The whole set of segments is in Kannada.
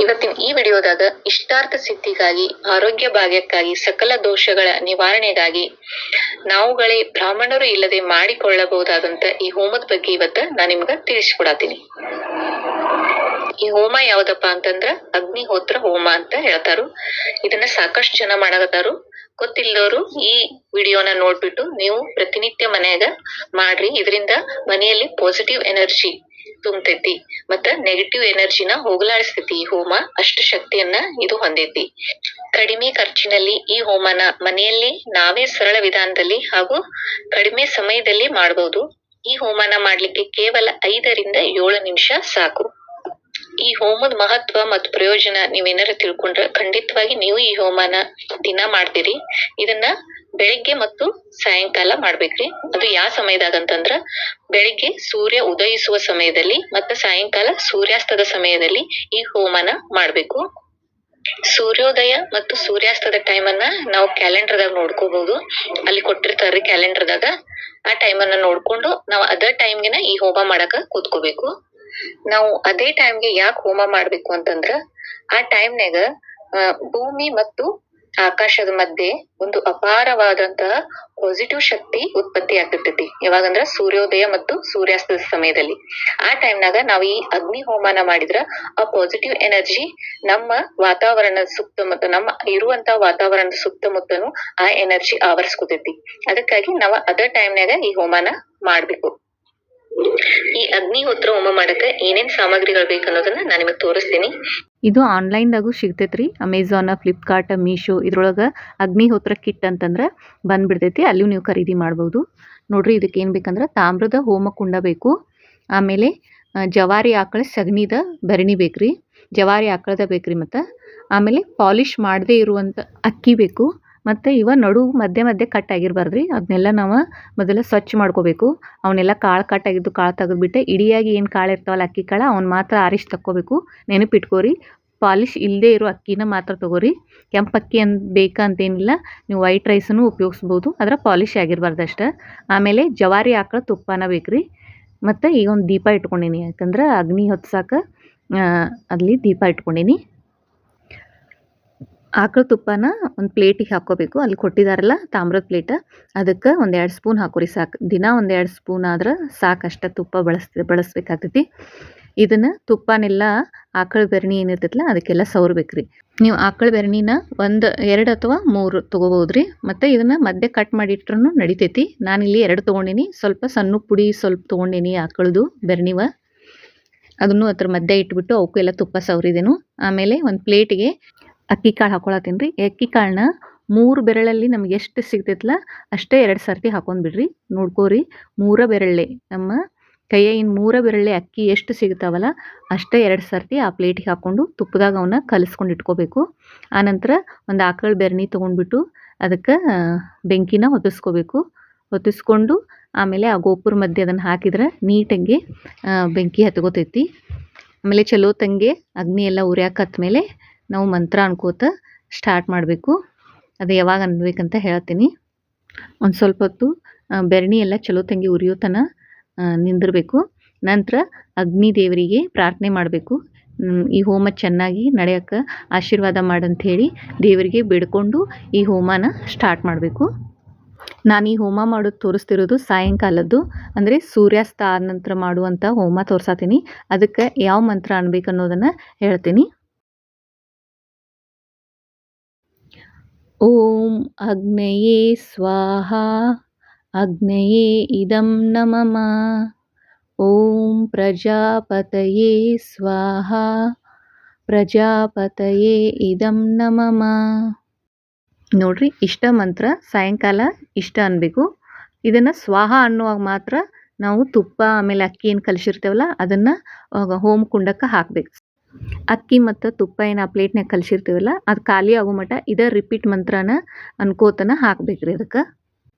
ಇವತ್ತಿನ ಈ ವಿಡಿಯೋದಾಗ ಇಷ್ಟಾರ್ಥ ಸಿದ್ಧಿಗಾಗಿ, ಆರೋಗ್ಯ ಭಾಗ್ಯಕ್ಕಾಗಿ, ಸಕಲ ದೋಷಗಳ ನಿವಾರಣೆಗಾಗಿ ನಾವುಗಳೇ ಬ್ರಾಹ್ಮಣರು ಇಲ್ಲದೆ ಮಾಡಿಕೊಳ್ಳಬಹುದಾದಂತ ಈ ಹೋಮದ ಬಗ್ಗೆ ಇವತ್ತ ನಾನ್ ನಿಮ್ಗ ತಿಳಿಸ್ಕೊಡತೀನಿ. ಈ ಹೋಮ ಯಾವ್ದಪ್ಪ ಅಂತಂದ್ರ ಅಗ್ನಿಹೋತ್ರ ಹೋಮ ಅಂತ ಹೇಳ್ತಾರು. ಇದನ್ನ ಸಾಕಷ್ಟು ಜನ ಮಾಡಕತ್ತಾರು. ಗೊತ್ತಿಲ್ಲದವರು ಈ ವಿಡಿಯೋನ ನೋಡ್ಬಿಟ್ಟು ನೀವು ಪ್ರತಿನಿತ್ಯ ಮನೆಯಾಗ ಮಾಡ್ರಿ. ಇದರಿಂದ ಮನೆಯಲ್ಲಿ ಪಾಸಿಟಿವ್ ಎನರ್ಜಿ ತುಂಬತೈತಿ, ಮತ್ತ ನೆಗೆಟಿವ್ ಎನರ್ಜಿನ ಹೋಗಲಾಡಿಸ್ತೈತಿ. ಈ ಹೋಮ ಅಷ್ಟ ಶಕ್ತಿಯನ್ನ ಇದು ಹೊಂದೈತಿ. ಕಡಿಮೆ ಖರ್ಚಿನಲ್ಲಿ ಈ ಹೋಮನ ಮನೆಯಲ್ಲಿ ನಾವೇ ಸರಳ ವಿಧಾನದಲ್ಲಿ ಹಾಗೂ ಕಡಿಮೆ ಸಮಯದಲ್ಲಿ ಮಾಡಬಹುದು ಈ ಹೋಮನ ಮಾಡ್ಲಿಕ್ಕೆ ಕೇವಲ ಐದರಿಂದ ಏಳು ನಿಮಿಷ ಸಾಕು. ಈ ಹೋಮದ ಮಹತ್ವ ಮತ್ತು ಪ್ರಯೋಜನ ನೀವೇನಾರ ತಿಳ್ಕೊಂಡ್ರ ಖಂಡಿತವಾಗಿ ನೀವು ಈ ಹೋಮನ ದಿನಾ ಮಾಡ್ತೀರಿ. ಇದನ್ನ ಬೆಳಿಗ್ಗೆ ಮತ್ತು ಸಾಯಂಕಾಲ ಮಾಡ್ಬೇಕ್ರಿ. ಅದು ಯಾವ ಸಮಯದಾಗ ಅಂತಂದ್ರ ಬೆಳಿಗ್ಗೆ ಸೂರ್ಯ ಉದಯಿಸುವ ಸಮಯದಲ್ಲಿ ಮತ್ತ ಸಾಯಂಕಾಲ ಸೂರ್ಯಾಸ್ತದ ಸಮಯದಲ್ಲಿ ಈ ಹೋಮನ ಮಾಡ್ಬೇಕು. ಸೂರ್ಯೋದಯ ಮತ್ತು ಸೂರ್ಯಾಸ್ತದ ಟೈಮ್ ಅನ್ನ ನಾವು ಕ್ಯಾಲೆಂಡರ್ದಾಗ ನೋಡ್ಕೋಬಹುದು. ಅಲ್ಲಿ ಕೊಟ್ಟಿರ್ತಾರ್ರಿ ಕ್ಯಾಲೆಂಡರ್ದಾಗ ಆ ಟೈಮ್ ಅನ್ನ ನೋಡ್ಕೊಂಡು ನಾವು ಅದ ಟೈಮ್ಗೆನ ಈ ಹೋಮ ಮಾಡಕ ಕೂತ್ಕೋಬೇಕು. ನಾವು ಅದೇ ಟೈಮ್ಗೆ ಯಾಕೆ ಹೋಮ ಮಾಡ್ಬೇಕು ಅಂತಂದ್ರ, ಆ ಟೈಮ್ನಾಗ ಭೂಮಿ ಮತ್ತು ಆಕಾಶದ ಮಧ್ಯೆ ಒಂದು ಅಪಾರವಾದಂತಹ ಪಾಸಿಟಿವ್ ಶಕ್ತಿ ಉತ್ಪತ್ತಿ ಆಗ್ತಿರ್ತೈತಿ ಯಾವಾಗಂದ್ರ ಸೂರ್ಯೋದಯ ಮತ್ತು ಸೂರ್ಯಾಸ್ತದ ಸಮಯದಲ್ಲಿ. ಆ ಟೈಮ್ನಾಗ ನಾವ್ ಈ ಅಗ್ನಿ ಹೋಮಾನ ಮಾಡಿದ್ರ ಆ ಪಾಸಿಟಿವ್ ಎನರ್ಜಿ ನಮ್ಮ ವಾತಾವರಣದ ಸುತ್ತಮುತ್ತ ನಮ್ಮ ಇರುವಂತ ವಾತಾವರಣದ ಸುತ್ತಮುತ್ತನು ಆ ಎನರ್ಜಿ ಆವರಿಸ್ಕೊತೈತಿ. ಅದಕ್ಕಾಗಿ ನಾವ್ ಅದ ಟೈಮ್ನಾಗ ಈ ಹೋಮಾನ ಮಾಡ್ಬೇಕು. ಈ ಅಗ್ನಿಹೋತ್ರ ಹೋಮ ಮಾಡಕ ಏನೇನ್ ಸಾಮಗ್ರಿಗಳು ಬೇಕು ಅನ್ನೋದನ್ನ ನಾನು ನಿಮಗೆ ತೋರಿಸ್ತೀನಿ. ಇದು ಆನ್ಲೈನ್ದಾಗೂ ಸಿಗ್ತೈತ್ರಿ. ಅಮೆಝಾನ ಫ್ಲಿಪ್ಕಾರ್ಟ್ ಮೀಶೋ ಇದ್ರೊಳಗೆ ಅಗ್ನಿಹೋತ್ರ ಕಿಟ್ ಅಂತಂದ್ರೆ ಬಂದ್ಬಿಡ್ತೈತಿ. ಅಲ್ಲಿಯೂ ನೀವು ಖರೀದಿ ಮಾಡ್ಬೋದು. ನೋಡ್ರಿ ಇದಕ್ಕೆ ಏನು ಬೇಕಂದ್ರೆ ತಾಮ್ರದ ಹೋಮ ಕುಂಡ ಬೇಕು. ಆಮೇಲೆ ಜವಾರಿ ಆಕಳ ಸಗಣಿದ ಭರಣಿ ಬೇಕ್ರಿ. ಜವಾರಿ ಆಕಳದ ಬೇಕ್ರಿ ಮತ್ತು. ಆಮೇಲೆ ಪಾಲಿಷ್ ಮಾಡದೇ ಇರುವಂಥ ಅಕ್ಕಿ ಬೇಕು. ಮತ್ತು ಇವ ನಡು ಮಧ್ಯೆ ಮಧ್ಯೆ ಕಟ್ ಆಗಿರಬಾರ್ದ್ರಿ. ಅದನ್ನೆಲ್ಲ ನಾವು ಮೊದಲು ಸ್ವಚ್ಛ ಮಾಡ್ಕೋಬೇಕು. ಅವನ್ನೆಲ್ಲ ಕಾಳು ಕಟ್ಟಾಗಿದ್ದು ಕಾಳು ತೆಗೆದುಬಿಟ್ಟೆ, ಇಡಿಯಾಗಿ ಏನು ಕಾಳು ಇರ್ತಾವಲ್ಲ ಅಕ್ಕಿ ಕಾಳು, ಅವ್ನು ಮಾತ್ರ ಆರಿಸಿ ತಕ್ಕೋಬೇಕು. ನೆನಪಿಟ್ಕೋರಿ, ಪಾಲಿಶ್ ಇಲ್ಲದೆ ಇರೋ ಅಕ್ಕಿನ ಮಾತ್ರ ತಗೋರಿ. ಕೆಂಪು ಅಕ್ಕಿ ಅಂತ ಬೇಕಂತೇನಿಲ್ಲ ನೀವು ವೈಟ್ ರೈಸನ್ನು ಉಪಯೋಗಿಸ್ಬೋದು. ಅದರ ಪಾಲಿಶ್ ಆಗಿರಬಾರ್ದು ಅಷ್ಟೇ. ಆಮೇಲೆ ಜವಾರಿ ಆಕಳ ತುಪ್ಪನ ಬೇಕ್ರಿ. ಮತ್ತು ಈಗ ಒಂದು ದೀಪ ಇಟ್ಕೊಂಡೀನಿ. ಯಾಕಂದ್ರೆ ಅಗ್ನಿ ಹೊತ್ಸಾಕ ಅಲ್ಲಿ ದೀಪ ಇಟ್ಕೊಂಡೀನಿ. ಆಕಳ ತುಪ್ಪನ ಒಂದು ಪ್ಲೇಟಿಗೆ ಹಾಕೋಬೇಕು ಅಲ್ಲಿ ಕೊಟ್ಟಿದಾರಲ್ಲ ತಾಮ್ರದ ಪ್ಲೇಟ ಅದಕ್ಕೆ ಒಂದೆರಡು ಸ್ಪೂನ್ ಹಾಕೋರಿ ಸಾಕು. ದಿನ ಒಂದೆರಡು ಸ್ಪೂನ್ ಆದ್ರೆ ಸಾಕಷ್ಟು ತುಪ್ಪ ಬಳಸ್, ಬಳಸ್ಬೇಕಾಗ್ತೈತಿ. ಇದನ್ನು ತುಪ್ಪನೆಲ್ಲ ಆಕಳ ಬೆರಣಿ ಏನಿರ್ತೈತಲ್ಲ ಅದಕ್ಕೆಲ್ಲ ಸವರ್ಬೇಕ್ರಿ. ನೀವು ಆಕಳ ಬೆರಣಿನ ಒಂದು ಎರಡು ಅಥವಾ ಮೂರು ತೊಗೋಬೋದ್ರಿ. ಮತ್ತು ಇದನ್ನು ಮಧ್ಯೆ ಕಟ್ ಮಾಡಿಟ್ರೂ ನಡಿತೈತಿ. ನಾನಿಲ್ಲಿ ಎರಡು ತೊಗೊಂಡೀನಿ. ಸ್ವಲ್ಪ ಸಣ್ಣ ಪುಡಿ ಸ್ವಲ್ಪ ತೊಗೊಂಡೀನಿ ಆಕಳದು ಬೆರಣಿವ. ಅದನ್ನು ಅದ್ರ ಮಧ್ಯೆ ಇಟ್ಬಿಟ್ಟು ಅವಕ್ಕೆಲ್ಲ ತುಪ್ಪ ಸವರಿದೇನು. ಆಮೇಲೆ ಒಂದು ಪ್ಲೇಟಿಗೆ ಅಕ್ಕಿ ಕಾಳು ಹಾಕೊಳತ್ತೀನಿ ರೀ ಅಕ್ಕಿ ಕಾಳನ್ನ ಮೂರು ಬೆರಳಲ್ಲಿ ನಮ್ಗೆ ಎಷ್ಟು ಸಿಗ್ತೈತಲ್ಲ ಅಷ್ಟೇ ಎರಡು ಸರ್ತಿ ಹಾಕೊಂಡ್ಬಿಡ್ರಿ ನೋಡ್ಕೋರಿ, ಮೂರ ಬೆರಳೆ ನಮ್ಮ ಕೈಯಿನ ಮೂರ ಬೆರಳೆ ಅಕ್ಕಿ ಎಷ್ಟು ಸಿಗ್ತಾವಲ್ಲ ಅಷ್ಟೇ ಎರಡು ಸರ್ತಿ ಆ ಪ್ಲೇಟಿಗೆ ಹಾಕ್ಕೊಂಡು ತುಪ್ಪದಾಗ ಅವನ್ನ ಕಲಿಸ್ಕೊಂಡು ಇಟ್ಕೋಬೇಕು. ಆನಂತರ ಒಂದು ಆಕಳ ಬೆರಣಿ ತೊಗೊಂಡ್ಬಿಟ್ಟು ಅದಕ್ಕೆ ಬೆಂಕಿನ ಹೊತ್ತಿಸ್ಕೋಬೇಕು. ಹೊತ್ತಿಸ್ಕೊಂಡು ಆಮೇಲೆ ಆ ಗೋಪುರ ಮಧ್ಯೆ ಅದನ್ನು ಹಾಕಿದ್ರೆ ನೀಟಾಗಿ ಬೆಂಕಿ ಹತ್ಕೋತೈತಿ. ಆಮೇಲೆ ಚಲೋ ತಂಗೆ ಅಗ್ನಿ ಎಲ್ಲ ಉರಿಯಾಕತ್ಮೇಲೆ ನಾವು ಮಂತ್ರ ಅನ್ಕೋತ ಸ್ಟಾರ್ಟ್ ಮಾಡಬೇಕು. ಅದು ಯಾವಾಗ ಅನ್ಬೇಕಂತ ಹೇಳ್ತೀನಿ. ಒಂದು ಸ್ವಲ್ಪ ಹೊತ್ತು ಬೆರಣಿ ಎಲ್ಲ ಚಲೋ ತಂಗಿ ಉರಿಯೋ ತನ ನಿಂದಿರಬೇಕು. ನಂತರ ಅಗ್ನಿ ದೇವರಿಗೆ ಪ್ರಾರ್ಥನೆ ಮಾಡಬೇಕು. ಈ ಹೋಮ ಚೆನ್ನಾಗಿ ನಡೆಯೋಕ್ಕೆ ಆಶೀರ್ವಾದ ಮಾಡಂಥೇಳಿ ದೇವರಿಗೆ ಬೇಡ್ಕೊಂಡು ಈ ಹೋಮನ ಸ್ಟಾರ್ಟ್ ಮಾಡಬೇಕು. ನಾನು ಈ ಹೋಮ ಮಾಡೋದು ತೋರಿಸ್ತಿರೋದು ಸಾಯಂಕಾಲದ್ದು. ಅಂದರೆ ಸೂರ್ಯಾಸ್ತ ಆದ ನಂತರ ಮಾಡುವಂಥ ಹೋಮ ತೋರ್ಸತ್ತೀನಿ ಅದಕ್ಕೆ ಯಾವ ಮಂತ್ರ ಅನ್ಬೇಕು ಅನ್ನೋದನ್ನು ಹೇಳ್ತೀನಿ. ಓಂ ಅಗ್ನಯೇ ಸ್ವಾಹ ಅಗ್ನಯೇ ಇದಂ ನಮಮ ಓಂ ಪ್ರಜಾಪತಯೇ ಸ್ವಾಹ ಪ್ರಜಾಪತಯೇ ಇದಂ ನಮಮ ನೋಡ್ರಿ, ಇಷ್ಟ ಮಂತ್ರ ಸಾಯಂಕಾಲ ಇಷ್ಟ ಅನ್ಬೇಕು. ಇದನ್ನು ಸ್ವಾಹ ಅನ್ನುವಾಗ ಮಾತ್ರ ನಾವು ತುಪ್ಪ, ಆಮೇಲೆ ಅಕ್ಕಿ ಏನು ಕಲಿಸಿರ್ತೇವಲ್ಲ, ಅದನ್ನು ಹೋಮ್ ಕುಂಡಕ್ಕೆ ಹಾಕ್ಬೇಕು. ಅಕ್ಕಿ ಮತ್ತು ತುಪ್ಪ ಏನು ಆ ಪ್ಲೇಟ್ನಾಗ ಕಲಿಸಿರ್ತೀವಲ್ಲ, ಅದು ಖಾಲಿ ಆಗೋ ಮಟ್ಟ ಇದೇ ರಿಪೀಟ್ ಮಂತ್ರನ ಅನ್ಕೋತನ ಹಾಕ್ಬೇಕ್ರಿ ಅದಕ್ಕೆ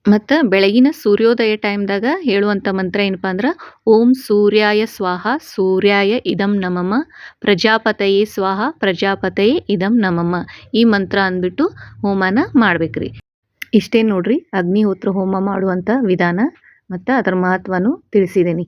ಮತ್ತು ಬೆಳಗಿನ ಸೂರ್ಯೋದಯ ಟೈಮ್ದಾಗ ಹೇಳುವಂಥ ಮಂತ್ರ ಏನಪ್ಪ ಅಂದ್ರೆ, ಓಂ ಸೂರ್ಯಾಯ ಸ್ವಾಹ ಸೂರ್ಯಾಯ ಇದಂ ನಮಮ ಪ್ರಜಾಪತಯೇ ಸ್ವಾಹ ಪ್ರಜಾಪತಯೇ ಇದಂ ನಮಮ ಈ ಮಂತ್ರ ಅಂದ್ಬಿಟ್ಟು ಹೋಮನ ಮಾಡ್ಬೇಕ್ರಿ. ಇಷ್ಟೇ ನೋಡ್ರಿ ಅಗ್ನಿಹೋತ್ರ ಹೋಮ ಮಾಡುವಂಥ ವಿಧಾನ, ಮತ್ತು ಅದರ ಮಹತ್ವನೂ ತಿಳಿಸಿದ್ದೀನಿ